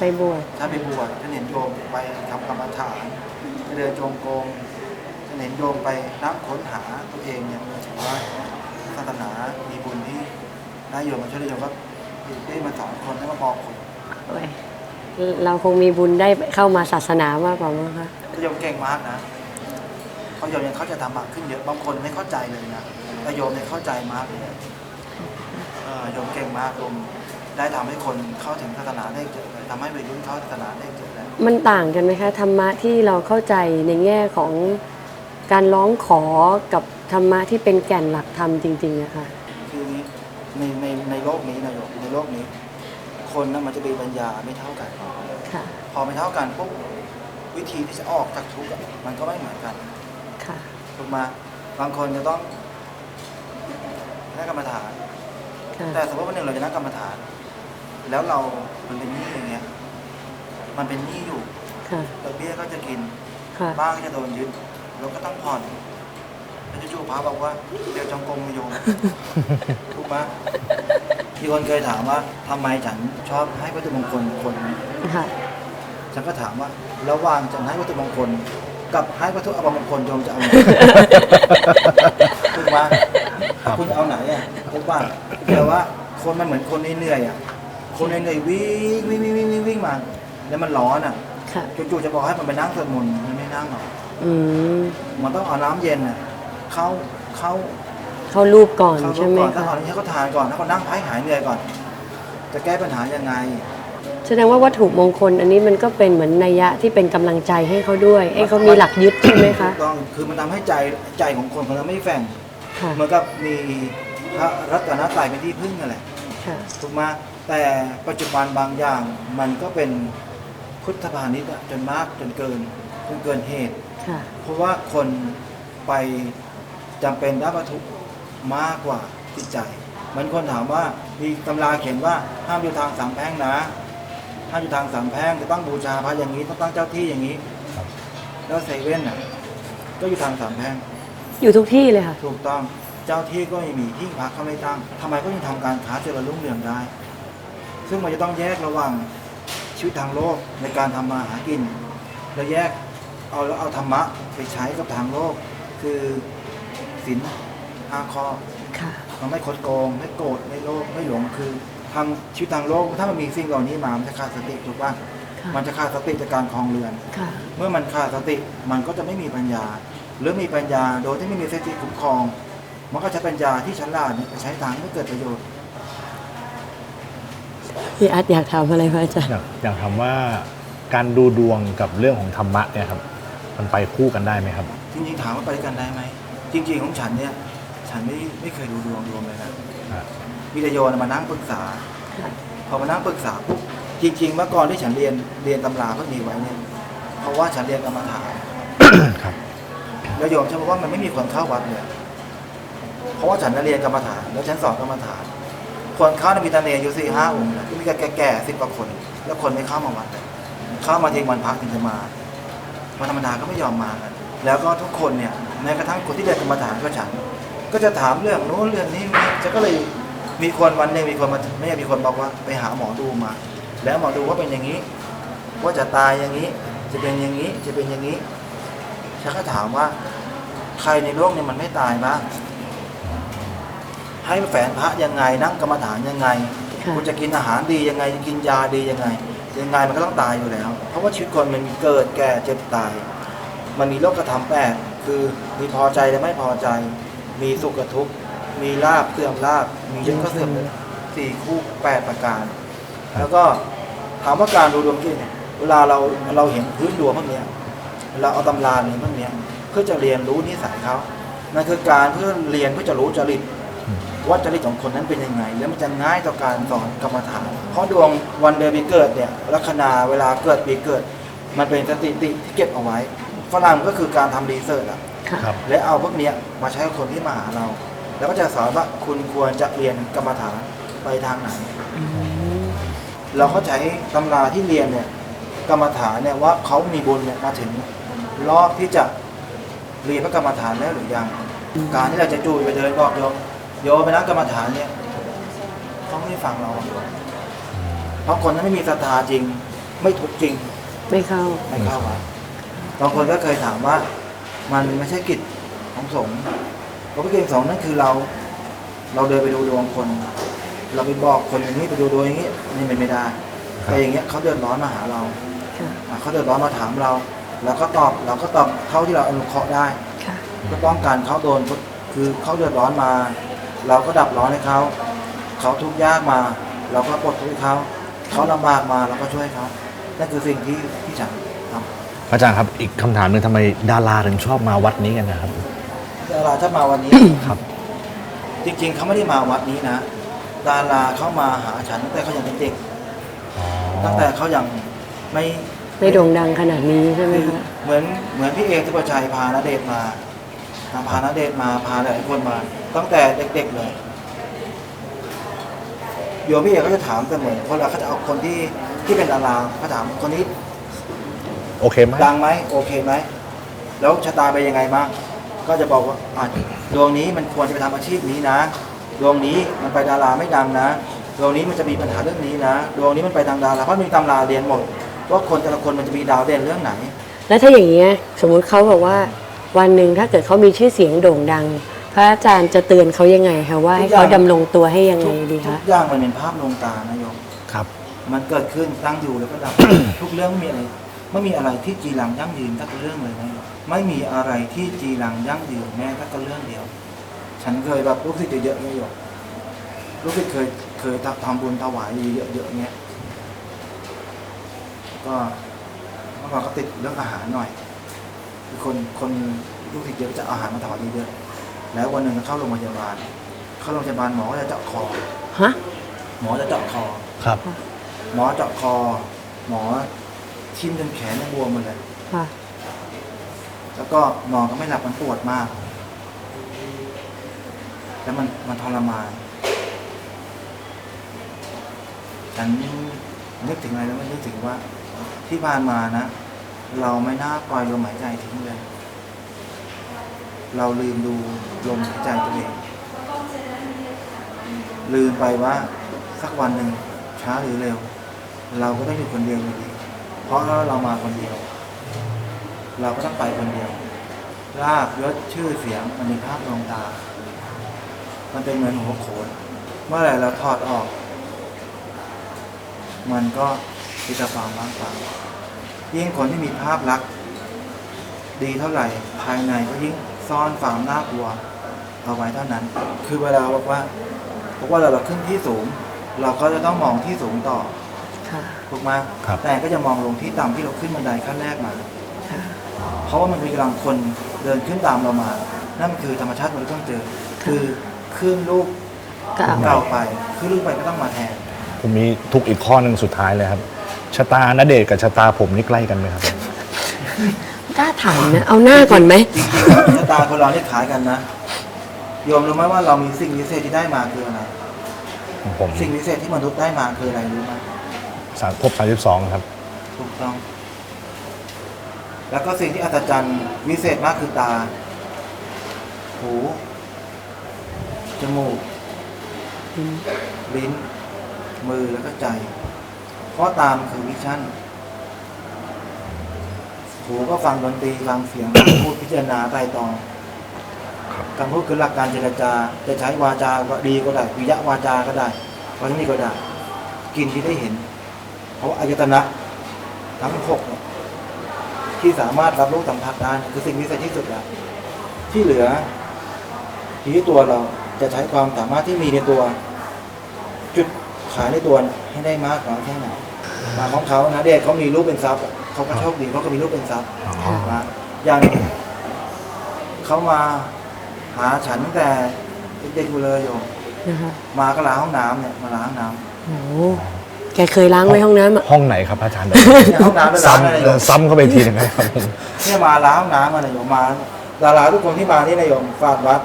ค่ะไปบวชถ้าไปบวชจะเห็นโยมไปทำกรรมฐานไปเดินจงกรมจะเห็นโยมไปนักค้นหาตัวเองเนี่ยถือว่าศาสนามีบุญที่นายโยมมาช่วยโยมก็ได้มาสอนคนได้มาบอกคนโอ้ยเราคงมีบุญได้เข้ามาศาสนามากกว่ามั้งคะโยมเก่งมากนะเพราะโยมยังเข้าใจธรรมะขึ้นเยอะบางคนไม่เข้าใจเลยนะแต่โยมเนี่ยเข้าใจมากเลยเออโยมเก่งมากโยม ได้ทำให้คนเข้าถึงศาสนาได้เยอะเลยทำให้วัยรุ่นเข้าศาสนาได้เยอะเลยมันต่างกันไหมคะธรรมะที่เราเข้าใจในแง่ของการร้องขอกับธรรมะที่เป็นแก่นหลักธรรมจริงๆอะค่ะคืออย่างนี้ในในในโลกนี้นะโยมในโลกนี้ คนนะมันจะมีปัญญาไม่เท่ากันค่ะพอไม่เท่ากันปุ๊บวิธีที่จะออกจากทุกข์อะมันก็ไม่เหมือนกันค่ะถูกไหมาบางคนจะต้องให้กรรมฐานค่ะแต่สมมติวันหนึ่งเราจะนั่งกรรมฐาน แล้วเรา มันเป็นหนี้อย่างเงี้ย มันเป็นหนี้อยู่ค่ะดอกเบี้ยก็จะกิน ค่ะ บ้านก็จะโดนยึดเราก็ต้องผ่อน แล้วจู่ๆพระบอกว่า เดี๋ยวจงกรมมาโยม ถูกไหมมีคนเคยถามว่าทำไมฉันชอบให้วัตถุมงคลคน ค่ะ ฉันก็ถามว่า ระหว่างฉันให้วัตถุมงคล กับให้วัตถุอัปมงคลโยมจะเอาไหน ถูกไหมคุณจะเอาไหนอะถูกป่ะแต่ว่าคนมันเหมือนคนเหนื่อยๆอะ คนเหนื่อยๆวิ่งวิ่งวิ่งวิ่งวิ่งวิ่งมา แล้วมันร้อนอะค่ะ จู่ๆจะบอกให้มันไปนั่งสวดมนต์มันไม่นั่งหรอกอืมมันต้องเอาน้ำเย็นอะเข้าเข้าเข้ารูปก่อนเข้าใช่ไหมก่อนถ้าคะก่อนนี้ให้เขาทานก่อนถ้าเขานั่งพักหายเหนื่อยก่อน จะแก้ปัญหายังไง แสดงว่าวัตถุมงคลอันนี้มันก็เป็นเหมือนนัยยะที่เป็นกำลังใจให้เขาด้วยให้เขามีหลักยึดใช่ไหมคะ ถูกต้องคือมันทำให้ใจใจของคนคนนั้นไม่แฝงค่ะ เหมือนกับมีพระรัตนตรัยเป็นที่พึ่งนั่นแหละค่ะ ถูกไหม แต่ปัจจุบันบางอย่างมันก็เป็นพุทธพาณิชย์อะจนมากจนเกินจนเกินเหตุ ค่ะ เพราะว่าคนไปจำเป็นได้วัตถุมากกว่าจิตใจเหมือนคนถามว่ามีตำราเขียนว่าห้ามอยู่ทางสามแพร่งนะห้ามอยู่ทางสามแพร่งจะต้องบูชาพระอย่างนี้ต้องตั้งเจ้าที่อย่างนี้ แล้วเซเว่นอะก็อยู่ทางสามแพร่งอยู่ทุกที่เลยค่ะ ถูกต้องเจ้าที่ก็ไม่มีที่พักเขาไม่ตั้งทำไมก็ยังทำการค้าเจริญรุ่งเรืองได้ ซึ่งมันจะต้องแยกระหว่างชีวิตทางโลกในการทำมาหากิน แล้วแยกเอาแล้วเอาธรรมะไปใช้กับทางโลก คือศีลห้าข้อค่ะมันไม่คดโกงไม่โกรธไม่โลภไม่หลงคือทางชีวิตทางโลก ถ้ามันมีสิ่งเหล่านี้มามันจะขาดสติถูกป่ะค่ะมันจะขาดสติจากการคลองเรือนค่ะเมื่อมันขาดสติมันก็จะไม่มีปัญญา หรือมีปัญญาโดยที่ไม่มีสติคุ้มครอง มันก็ใช้ปัญญาที่ฉลาดเนี่ยไปใช้ทางไม่เกิดประโยชน์ พี่อาร์ตอยากถามอะไรพระอาจารย์อยากอยากถามว่าการดูดวงกับเรื่องของธรรมะเนี่ยครับมันไปคู่กันได้ไหมครับ จริงๆถามว่าไปด้วยกันได้ไหมจริง ๆ ของฉันเนี่ย ฉันไม่ไม่เคยดูดวงรวมเลยนะอะมีแต่โยนมานั่งปรึกษาค่ะพอมานั่งปรึกษาปุ๊บจริง ๆ เมื่อก่อนที่ฉันเรียนเรียนตำราพวกนี้ไว้เนี่ยเพราะว่าฉันเรียนกรรมฐานครับแล้วโยมฉันบอกว่ามันไม่มีคนเข้าวัดเลยเพราะว่าฉันน่ะเรียนกรรมฐาน แล้วฉันสอนกรรมฐาน คนเข้ามีตาเนยอยู่สี่ห้าองค์นะมีแก่แก่ๆสิบกว่าคน แล้วคนไม่เข้ามาวัดเข้ามาทีวันพักถึงจะมาวันธรรมดาก็ไม่ยอมมากันแล้วก็ทุกคนเนี่ยแม้กระทั่งคนที่เรียนกรรมฐานก็ฉัน ก็จะถามเรื่องโน้นเรื่องนี้ฉันก็เลยมีคนวันหนึ่งมีคนมาไม่มีคนบอกว่าไปหาหมอดูมา แล้วหมอดูว่าเป็นอย่างนี้ ว่าจะตายอย่างนี้ จะเป็นอย่างนี้จะเป็นอย่างนี้ฉันก็ถามว่าใครในโลกเนี่ยมันไม่ตายบ้าง ให้แฝนพระยังไง นั่งกรรมฐานยังไง ค่ะคุณจะกินอาหารดียังไงจะกินยาดียังไง ยังไงมันก็ต้องตายอยู่แล้ว เพราะว่าชีวิตคนมันมีเกิดแก่เจ็บตาย มันมีโลกธรรมแปดคือมีพอใจและไม่พอใจ มีสุขกับทุกข์มีลาบเสื่อมลาบมียศก็เสื่อมสี่คู่แปดประการ แล้วก็ถามว่าการดูดวงจริงเนี่ยเวลาเราเราเห็นพื้นดวงพวกเนี้ย เราเอาตำราเนี่ยพวกเนี้ยเพื่อจะเรียนรู้นิสัยเขานั่นคือการเพื่อเรียนเพื่อจะรู้จริต ว่าจริตของคนนั้นเป็นยังไง แล้วมันจะง่ายต่อการสอนกรรมฐานเพราะดวงวันเดือนปีเกิดเนี่ยลัคนาเวลาเกิดปีเกิด มันเป็นสถิติที่เก็บเอาไว้ฝรั่งก็คือการทำรีเสิร์ชอะค่ะครับ และเอาพวกเนี้ยมาใช้กับคนที่มาหาเรา แล้วก็จะสอนว่าคุณควรจะเรียนกรรมฐานไปทางไหนอืมเราก็ใช้ตำราที่เรียนเนี่ยกรรมฐานเนี่ยว่าเขามีบุญเนี่ยมาถึงรอบที่จะเรียนพระกรรมฐานแล้วหรือยัง การที่เราจะจูยไปเดินบอกโยม โยมไปนั่งกรรมฐานเนี่ยเขาไม่ได้ฟังเราหรอกเพราะคนนั้นไม่มีศรัทธาจริง ไม่ทุกข์จริง ไม่เข้าไม่เข้าวัดบางคนก็เคยถามว่า มันไม่ใช่กิจของสงฆ์เพราะกิจของสงฆ์นั่นคือเรา เราเดินไปดูดวงคน เราไปบอกคนอย่างนี้ไปดูดวงอย่างนี้นี่มันไม่ได้แต่อย่างเงี้ยเขาเดือดร้อนมาหาเราค่ะอะเขาเดือดร้อนมาถามเราเราก็ตอบเราก็ตอบเท่าที่เราอนุเคราะห์ได้ค่ะก็ป้องกันเขาโดนคือเขาเดือดร้อนมา เราก็ดับร้อนให้เขา เขาทุกข์ยากมา เราก็ปลดทุกข์ให้เขาเขาลำบากมาเราก็ช่วยเขานั่นคือสิ่งที่ที่ฉันทำพระอาจารย์ครับ อีกคำถามหนึ่งทำไมดาราถึงชอบมาวัดนี้กันนะครับดาราถ้ามาวันนี้ ครับ จริงๆเขาไม่ได้มาวัดนี้นะ ดาราเขามาหาฉันตั้งแต่เขายังเป็นเด็กอ๋อตั้งแต่เขายังไม่ไม่โด่งดังขนาดนี้ใช่ไหมคือคะเหมือนเหมือนพี่เอกที่ประชัยพาณเดชน์มาพาณเดชน์มาพาหลายคนมา ตั้งแต่เด็กๆเลยโยมพี่เอกก็จะถามเสมอคนเราเขาจะเอาคนที่ที่เป็นดาราเขาถามคนนี้โอเคไหมดังไหมโอเคไหมแล้วชะตาไปนยังไงบ้างก็จะบอกว่าอะดวงนี้มันควรจะไปทำอาชีพนี้นะ ดวงนี้มันไปดาราไม่ดังนะ ดวงนี้มันจะมีปัญหาเรื่องนี้นะ ดวงนี้มันไปทางดาราเพราะมีตำราเรียนหมดว่าคนแต่ละคนมันจะมีดาวเด่นเรื่องไหน แล้วถ้าอย่างเงี้ยสมมุติเขาบอกว่าวันหนึ่งถ้าเกิดเขามีชื่อเสียงโด่งดัง พระอาจารย์จะเตือนเขายังไงคะว่าให้เขาดำรงตัวให้ยังไงดีทุคะกอย่างมันเป็นภาพลวงตานะโยมครับ มันเกิดขึ้นตั้งอยู่แล้วก็ดับ ทุกเรื่องไม่มีอะไรไม่มีอะไรที่จีรังยั่งยืนสักเรื่องเลยนะโยมไม่มีอะไรที่จีรังยั่งยืนแม้สักเรื่องเดียว ฉันเคยแบบลูกศิษย์เยอะๆนะโยมลูกศิษย์เคยเคยทำบุญถวายเยอะๆเงี้ยก็เมื่อก่อนก็ติดเรื่องอาหารหน่อยคือคนคนลูกศิษย์เยอะจะเอาอาหารมาถวายเยอะๆ แล้ววันหนึ่งก็เข้าโรงพยาบาล เข้าโรงพยาบาลหมอก็จะเจาะคอ ฮะ หมอจะเจาะคอ ครับ หมอเจาะคอ หมอทิ่มจนแขนมันบวมหมดเลย ค่ะ แล้วก็นอนก็ไม่หลับมันปวดมาก แล้วมันมันทรมาน ฉันนึกถึงอะไรแล้วมันนึกถึงว่า ที่ผ่านมานะ เราไม่น่าปล่อยลมหายใจทิ้งเลย เราลืมดูลมหายใจตัวเอง ลืมไปว่าสักวันหนึ่งช้าหรือเร็ว เราก็ต้องอยู่คนเดียวอยู่ดีเพราะเรามาคนเดียว เราก็ต้องไปคนเดียวลาบยศชื่อเสียงมันมีภาพลวงตา มันเป็นเหมือนหัวโขน เมื่อไหร่เราถอดออก มันก็มีแต่ความว่างเปล่ายิ่งคนที่มีภาพลักษณ์ดีเท่าไหร่ภายในก็ยิ่ง ซ่อนความน่ากลัวเอาไว้เท่านั้น คือเวลาบอกว่าบอกว่าเราเราขึ้นที่สูง เราก็จะต้องมองที่สูงต่อค่ะถูกไหมครับ แต่ก็จะมองลงที่ต่ำที่เราขึ้นบันไดขั้นแรกมา ค่ะเพราะว่ามันมีกำลังคนเดินขึ้นตามเรามา นั่นคือธรรมชาติมันต้องเจอ คือขึ้นลูกก็เอา เก่าไปขึ้นลูกไปก็ต้องมาแทน ผมมีทุกอีกข้อหนึ่งสุดท้ายเลยครับชะตาณเดชน์กับชะตาผมนี่ใกล้กันไหมครับ กล้าถามนะ เอาหน้าก่อนไหมชะตาคนเรานี่ขายกันนะโยมรู้ไหมว่าเรามีสิ่งวิเศษที่ได้มาคืออะไร ผมสิ่งวิเศษที่มนุษย์ได้มาคืออะไรรู้ไหมสามครบสามสิบสองครับ ถูกต้อง แล้วก็สิ่งที่อัศจรรย์วิเศษมากคือตา หู จมูก ลิ้น มือแล้วก็ใจ เพราะตามคือวิชั่น หูก็ฟังดนตรีฟังเสียง พูดพิจารณาไตรตรองการพูดคือหลักการเจรจา จะใช้วาจาก็ดีก็ได้วิยะวาจาก็ได้วาจานี้ก็ได้กินที่ได้เห็น เพราะอายตนะทั้งหกที่สามารถรับรู้สัมผัสได้คือสิ่งวิเศษที่สุดแล้วที่เหลือที่ตัวเราจะใช้ความสามารถที่มีในตัว จุดขายในตัวให้ได้มากน้อยแค่ไหนมาของเขานะเด็กเขามีรูปเป็นทรัพย์ เขาก็โชคดีเพราะเขามีรูปเป็นทรัพย์อ๋อนะอย่างเขามาหาฉันตั้งแต่เด็กๆอยู่เลยโยมนะคะมาก็ล้างห้องน้ำเนี่ยมาล้างห้องน้ำโอ้โหแกเคยล้างไว้ห้องน้ำอะ ห้องไหนครับอาจารย์เนี่ยห้องน้ำเป็นล้างอะไรโยม ซ้ำซ้ำเข้าไปอีกทีหนึงนะครับผมเนี่ยมาล้างห้องน้ำมานะโยมมาดาราทุกคนที่มาที่นายโยมฝาดวัด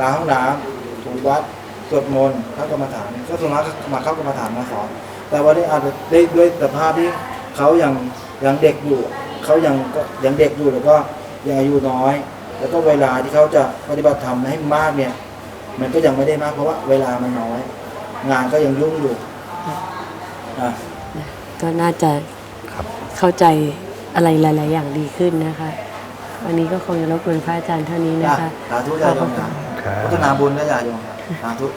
ล้างห้องน้ำถูวัดสวดมนต์เข้ากรรมฐานก็ส่วนมากก็มาเข้ากรรมฐานมาสอนแต่วันนี้อาจจะได้ด้วยสภาพที่ เขายังยังเด็กอยู่เขายังก็ยังเด็กอยู่แล้วก็ยังอายุน้อย แล้วก็เวลาที่เขาจะปฏิบัติธรรมให้มากเนี่ย มันก็ยังไม่ได้มากเพราะว่าเวลามันน้อย งานก็ยังยุ่งอยู่อะก็น่าจะครับเข้าใจอะไรหลาย ๆ อย่างดีขึ้นนะคะ วันนี้ก็คงจะรบกวนพระอาจารย์เท่านี้นะคะสาธุญาโยมขอบพระคุณครับพัฒนาบุญนะญาโยมสาธุค